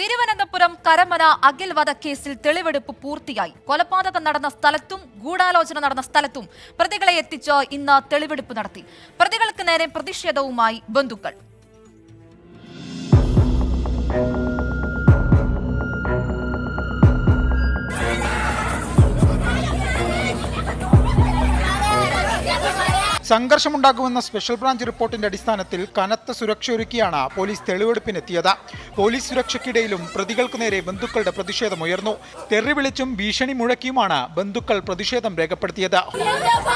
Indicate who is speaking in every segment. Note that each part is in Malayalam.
Speaker 1: തിരുവനന്തപുരം കരമന അഖിൽ കേസിൽ തെളിവെടുപ്പ് പൂർത്തിയായി കൊലപാതകം നടന്ന സ്ഥലത്തും ഗൂഢാലോചന നടന്ന സ്ഥലത്തും പ്രതികളെ എത്തിച്ച് ഇന്ന് തെളിവെടുപ്പ് നടത്തി പ്രതികൾക്ക് നേരെ പ്രതിഷേധവുമായി ബന്ധുക്കൾ
Speaker 2: സംഘർഷമുണ്ടാകുമെന്ന സ്പെഷ്യൽ ബ്രാഞ്ച് റിപ്പോർട്ടിന്റെ അടിസ്ഥാനത്തിൽ കനത്ത സുരക്ഷ ഒരുക്കിയാണ് പോലീസ് തെളിവെടുപ്പിനെത്തിയത് പോലീസ് സുരക്ഷയ്ക്കിടയിലും പ്രതികൾക്ക് നേരെ ബന്ധുക്കളുടെ പ്രതിഷേധമുയർന്നു തെറിവിളിച്ചും ഭീഷണി മുഴക്കിയുമാണ് ബന്ധുക്കൾ പ്രതിഷേധം രേഖപ്പെടുത്തിയത് നിങ്ങൾ ഞങ്ങളെ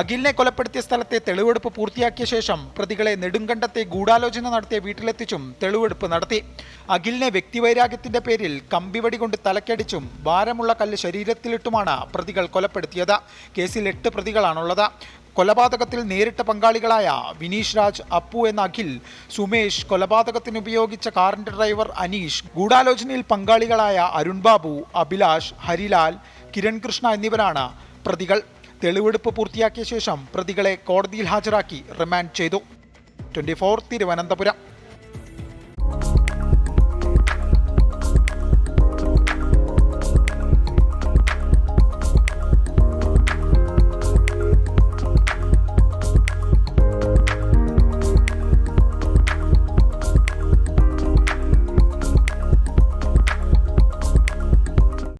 Speaker 2: അഖിലിനെ കൊലപ്പെടുത്തിയ സ്ഥലത്തെ തെളിവെടുപ്പ് പൂർത്തിയാക്കിയ ശേഷം പ്രതികളെ നെടുങ്കണ്ടത്തെ ഗൂഢാലോചന നടത്തിയ വീട്ടിലെത്തിച്ചും തെളിവെടുപ്പ് നടത്തി അഖിലിനെ വ്യക്തിവൈരാഗ്യത്തിന്റെ പേരിൽ കമ്പിവടി കൊണ്ട് തലക്കടിച്ചും ഭാരമുള്ള കല്ല് ശരീരത്തിലിട്ടുമാണ് പ്രതികൾ കൊലപ്പെടുത്തിയത് കേസിൽ എട്ട് പ്രതികളാണുള്ളത് കൊലപാതകത്തിൽ നേരിട്ട പങ്കാളികളായ വിനീഷ് രാജ് അപ്പു എന്ന അഖിൽ സുമേഷ് കൊലപാതകത്തിന് ഉപയോഗിച്ച കാറിന്റെ ഡ്രൈവർ അനീഷ് ഗൂഢാലോചനയിൽ പങ്കാളികളായ അരുൺ ബാബു അഭിലാഷ് ഹരിലാൽ കിരൺ കൃഷ്ണ എന്നിവരാണ് പ്രതികൾ തെളിവെടുപ്പ് പൂർത്തിയാക്കിയ ശേഷം പ്രതികളെ കോടതിയിൽ ഹാജരാക്കി റിമാൻഡ് ചെയ്തു ട്വന്റി തിരുവനന്തപുരം